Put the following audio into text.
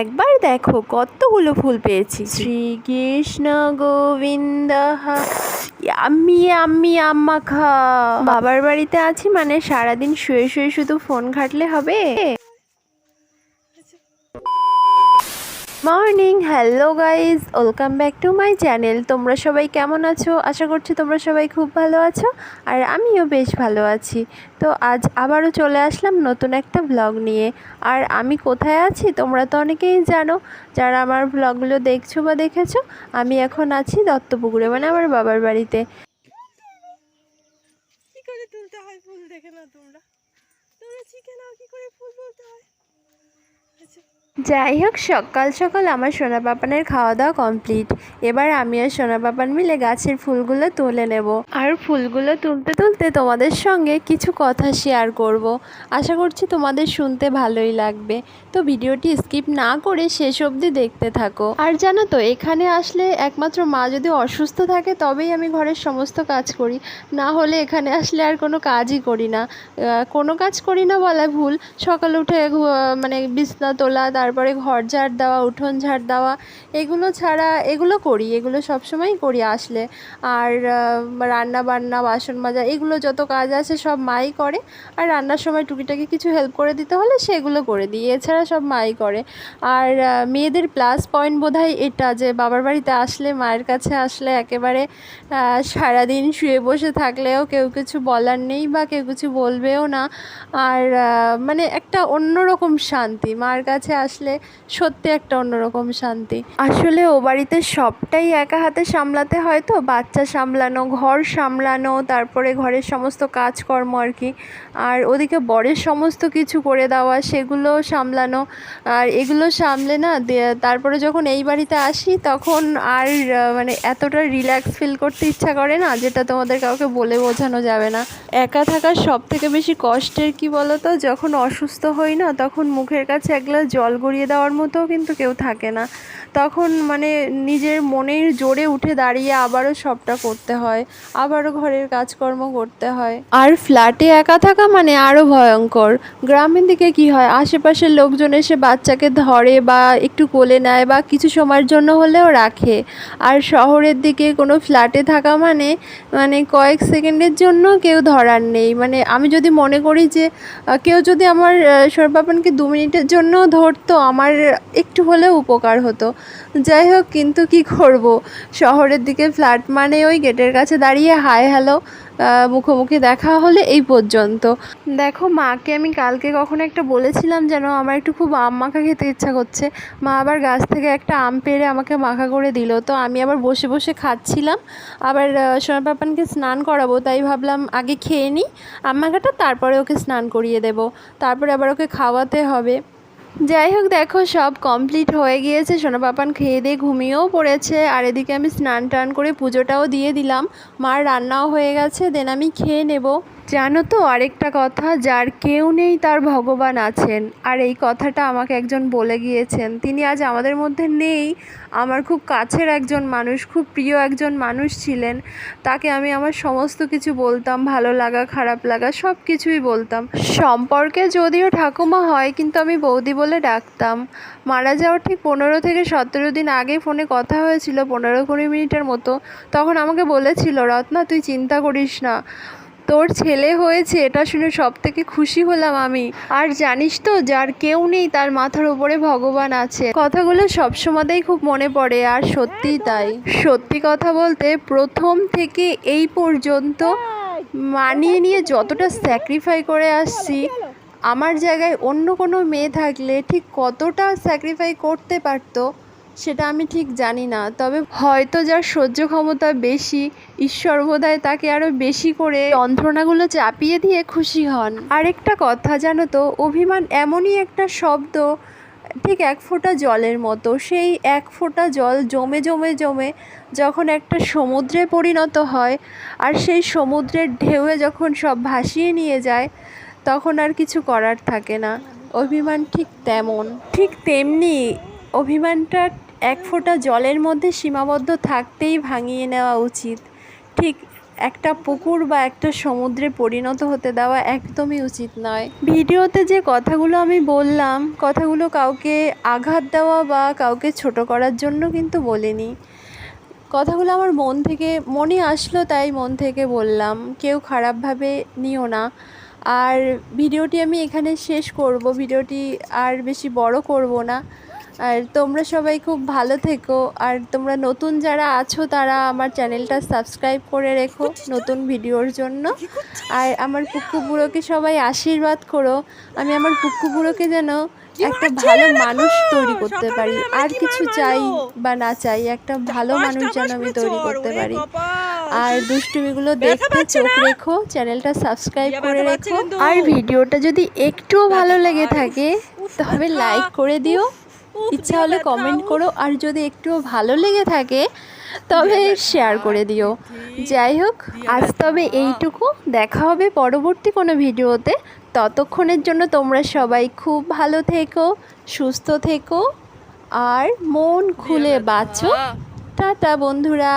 একবার দেখো কতগুলো ফুল পেয়েছি। শ্রীকৃষ্ণ গোবিন্দ আমি আমি আম্মা খা। বাবার বাড়িতে আছি মানে সারাদিন শুয়ে শুয়ে শুধু ফোন ঘাটলে হবে? Morning, hello guys welcome back to my channel. তোমরা সবাই কেমন আছো? আশা করছি তোমরা সবাই খুব ভালো আছো, আর আমিও বেশ ভালো আছি। তো আজ আবারও চলে আসলাম নতুন একটা ব্লগ নিয়ে। আর আমি কোথায় আছি তোমরা তো অনেকেই জানো, যারা আমার ব্লগগুলো দেখছ বা দেখেছ, আমি এখন আছি দত্তপুকুরে মানে আমার বাবার বাড়িতে। আচ্ছা। যাই হোক সকাল সকাল আমার সোনা পাপানের খাওয়া দাওয়া কমপ্লিট। এবার আমি আর সোনা পাপান মিলে গাছের ফুলগুলো তুলে নেব। আর ফুলগুলো তুলতে তুলতে তোমাদের সঙ্গে কিছু কথা শেয়ার করব। আশা করছি তোমাদের শুনতে ভালোই লাগবে। তো ভিডিওটি স্কিপ না করে শেষ অবধি দেখতে থাকো। আর জানো তো, এখানে আসলে একমাত্র মা যদি অসুস্থ থাকে, তবেই আমি ঘরের সমস্ত কাজ করি। না হলে এখানে আসলে আর কোনো কাজই করি না। কোনো কাজ করি না বলা ভুল। সকালে উঠে মানে বিছনা তোলা তারপরে ঘর ঝাড় দেওয়া, উঠোন ঝাড় দেওয়া, এগুলো ছাড়া, এগুলো করি, এগুলো সবসময়ই করি আসলে। আর রান্না বান্না বাসন মাজা, এগুলো যত কাজ আছে সব মাই করে। আর রান্নার সময় টুকিটাকি কিছু হেল্প করে দিতে হলে সেগুলো করে দিই, এছাড়া সব মাই করে। আর মেয়েদের প্লাস পয়েন্ট বোধহয় এটা যে বাবার বাড়িতে আসলে, মায়ের কাছে আসলে একেবারে সারাদিন শুয়ে বসে থাকলেও কেউ কিছু বলার নেই বা কেউ কিছু বলবেও না। আর মানে একটা অন্যরকম শান্তি, মার কাছে আসলে সত্যি একটা অন্যরকম শান্তি। আসলে ও বাড়িতে সবটাই একা হাতে সামলাতে হয় তো, বাচ্চা সামলানো, ঘর সামলানো, তারপরে ঘরের সমস্ত কাজকর্ম আর কি। আর ওদিকে বরের সমস্ত কিছু করে দেওয়া, সেগুলো সামলানো। আর এগুলো সামলে না তারপরে যখন এই বাড়িতে আসি, তখন আর মানে এতটা রিল্যাক্স ফিল করতে ইচ্ছা করে না, যেটা তোমাদের কাউকে বলে বোঝানো যাবে না। একা থাকার সব থেকে বেশি কষ্টের কি বলো তো যখন অসুস্থ হই না, তখন মুখের কাছে এক গ্লাস জল গড়িয়ে দেওয়ার মতো কিন্তু কেউ থাকে না। তখন মানে নিজের মনের জোরে উঠে দাঁড়িয়ে আবারও সবটা করতে হয়, আবারও ঘরের কাজকর্ম করতে হয়। আর ফ্ল্যাটে একা থাকা মানে আরও ভয়ঙ্কর। গ্রামের দিকে কি হয়? আশেপাশের লোকজন এসে বাচ্চাকে ধরে বা একটু কোলে নেয় বা কিছু সময়ের জন্য হলেও রাখে। আর শহরের দিকে কোনো ফ্ল্যাটে থাকা মানে মানে কয়েক সেকেন্ডের জন্য কেউ ধরার নেই। মানে আমি যদি মনে করি যে কেউ যদি আমার সরপাপনকে দু মিনিটের জন্য ধরতো আমার একটু হলেও উপকার হতো। যাই হোক, কিন্তু কি করব? শহরের দিকে ফ্ল্যাট মানে ওই গেটের কাছে দাঁড়িয়ে হাই হ্যালো মুখোমুখি দেখা হলে এই পর্যন্ত। দেখো, মাকে আমি কালকে কখনো একটা বলেছিলাম যেন আমার একটু খুব আম মাখা খেতে ইচ্ছা করছে। মা আবার গাছ থেকে একটা আম পেড়ে আমাকে মাখা করে দিল। তো আমি আবার বসে বসে খাচ্ছিলাম। আবার সোনা পাপানকে স্নান করাবো, তাই ভাবলাম আগে খেয়ে নিই, আম মাখাটা, তারপরে ওকে স্নান করিয়ে দেব। তারপরে আবার ওকে খাওয়াতে হবে। যাই হোক, দেখো সব কমপ্লিট হয়ে গিয়েছে। সোনা পাপান খেয়ে দিয়ে ঘুমিয়েও পড়েছে। আর এদিকে আমি স্নান টান করে পুজোটাও দিয়ে দিলাম। মার রান্নাও হয়ে গেছে দেন আমি খেয়ে নেব। জানো তো আরেকটা কথা, যার কেউ নেই তার ভগবান আছেন। আর এই কথাটা আমাকে একজন বলে গিয়েছেন। তিনি আজ আমাদের মধ্যে নেই। আমার খুব কাছের একজন মানুষ, খুব প্রিয় একজন মানুষ ছিলেন। তাকে আমি আমার সমস্ত কিছু বলতাম, ভালো লাগা, খারাপ লাগা, সব কিছুই বলতাম। সম্পর্কে যদিও ঠাকুমা হয়, কিন্তু আমি বৌদি বলে ডাকতাম। মারা যাওয়ার ঠিক পনেরো থেকে সতেরো দিন আগে ফোনে কথা হয়েছিল, পনেরো কুড়ি মিনিটের মতো। তখন আমাকে বলেছিল, রত্না, তুই চিন্তা করিস না। তোর ছেলে হয়েছে, এটা শুনে সব থেকে খুশি হলাম আমি। আর জানিস তো, যার কেউ নেই, তার মাথার উপরে ভগবান আছে। কথাগুলো সব সবসময়তেই খুব মনে পড়ে, আর সত্যিই তাই। সত্যি কথা বলতে, প্রথম থেকে এই পর্যন্ত মানিয়ে নিয়ে যতটা স্যাক্রিফাই করে আসছি, আমার জায়গায় অন্য কোনো মেয়ে থাকলে ঠিক কতটা স্যাক্রিফাই করতে পারতো সেটা আমি ঠিক জানি না। তবে হয়তো যার সহ্য ক্ষমতা বেশি, ঈশ্বর বোধহয় তাকে আরও বেশি করে যন্ত্রণাগুলো চাপিয়ে দিয়ে খুশি হন। আরেকটা কথা, জানো তো, অভিমান এমনই একটা শব্দ, ঠিক এক ফোঁটা জলের মতো। সেই এক ফোঁটা জল জমে জমে জমে যখন একটা সমুদ্রে পরিণত হয় আর সেই সমুদ্রের ঢেউয়ে যখন সব ভাসিয়ে নিয়ে যায়, তখন আর কিছু করার থাকে না। অভিমান ঠিক তেমন। ঠিক তেমনি অভিমানটা এক ফোঁটা জলের মধ্যে সীমাবদ্ধ থাকতেই ভাঙিয়ে নেওয়া উচিত। ঠিক একটা পুকুর বা একটা সমুদ্রে পরিণত হতে দেওয়া একদমই উচিত নয়। ভিডিওতে যে কথাগুলো আমি বললাম, কথাগুলো কাউকে আঘাত দেওয়া বা কাউকে ছোট করার জন্য কিন্তু বলিনি। কথাগুলো আমার মন থেকে, মনে আসলো তাই মন থেকে বললাম, কেউ খারাপভাবে নিও না। আর ভিডিওটি আমি এখানে শেষ করব, ভিডিওটি আর বেশি বড় করব না। আর তোমরা সবাই খুব ভালো থেকো। আর তোমরা নতুন যারা আছো তারা আমার চ্যানেলটা সাবস্ক্রাইব করে রেখো নতুন ভিডিওর জন্য। আর আমার পুক্কু বুড়োকে সবাই আশীর্বাদ করো। আমি আমার পুক্কু বুড়োকে যেন একটা ভালো মানুষ তৈরি করতে পারি। আর কিছু চাই বা না চাই একটা ভালো মানুষ যেন আমি তৈরি করতে পারি। আর দুষ্টুমিগুলো দেখতে চোখ রেখো চ্যানেলটা সাবস্ক্রাইব করে রেখো। আর ভিডিওটা যদি একটুও ভালো লেগে থাকে তবে লাইক করে দিও। ইচ্ছা হলে কমেন্ট। করো আর যদি একটু ভালো লেগে থাকে তবে শেয়ার করে দিও। যাই হোক আজ তবে এইটুকু। দেখা হবে পরবর্তী কোনো ভিডিওতে। ততক্ষণের জন্য তোমরা সবাই খুব ভালো থেকো সুস্থ থেকো আর মন খুলে বাঁচো। টাটা বন্ধুরা।